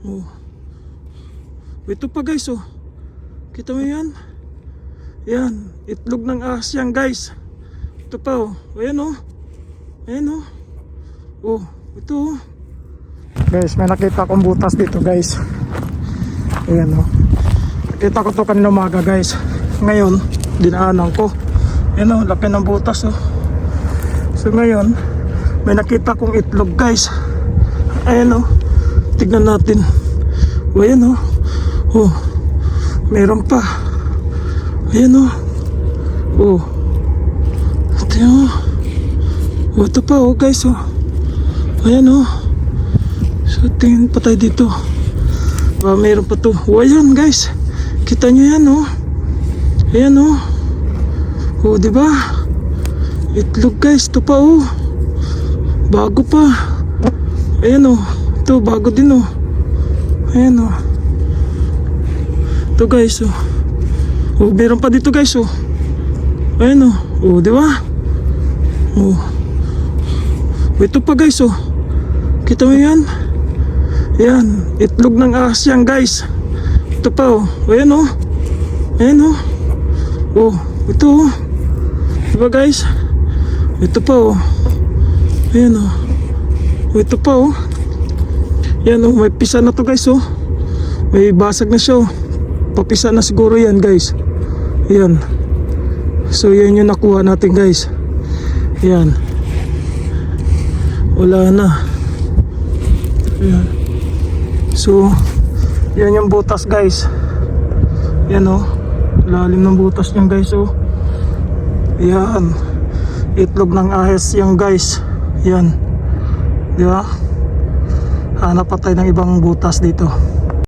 Oh. Ito pa guys oh. Kita mo yan? Yan. Itlog ng ahas yan guys. Ito pa oh. Ayan oh. Ayan oh. Oh. Ito oh. Guys, may nakita akong butas dito guys. Ayan oh. Nakita ko to kanina umaga guys. Ngayon, dinaanan ko. Ayan oh. Laki ng butas oh. So ngayon, may nakita kong itlog guys. Ayan oh. Tignan natin. O ayan oh. Oh. Meron pa. Ayan oh. Oh. Ito oh. Oh, ito pa oh guys oh. Ayan oh. So tingin pa tayo dito. Ah, meron pa to. Oh ayan guys. Kita nyo yan oh. Ayan oh. Oh di ba? Itlog guys. Ito pa oh. Bago pa. Ayan oh. Ito bago din oh. Ayan oh. Ito guys oh. Oh, meron pa dito guys oh. Ayan oh. Oh, di? Oh. Ito pa guys oh. Kita mo yan? Yan, itlog ng ahas guys. Ito pa oh. Ayan oh. Ayan oh. Oh, ito oh. Diba guys? Ito pa oh. Ayan. Oh, ito pa oh. Yan oh, may pisa na to guys oh. May basag na siya oh. Papisa na siguro yan guys. Yan. So yan yung nakuha natin guys. Yan. Wala na. Yan. So, yan yung butas guys. Yan oh. Lalim ng butas niyan guys oh. Yan. Itlog ng ahas yan guys. Yan. Di ba? Hanap pa tayo ng ibang butas dito.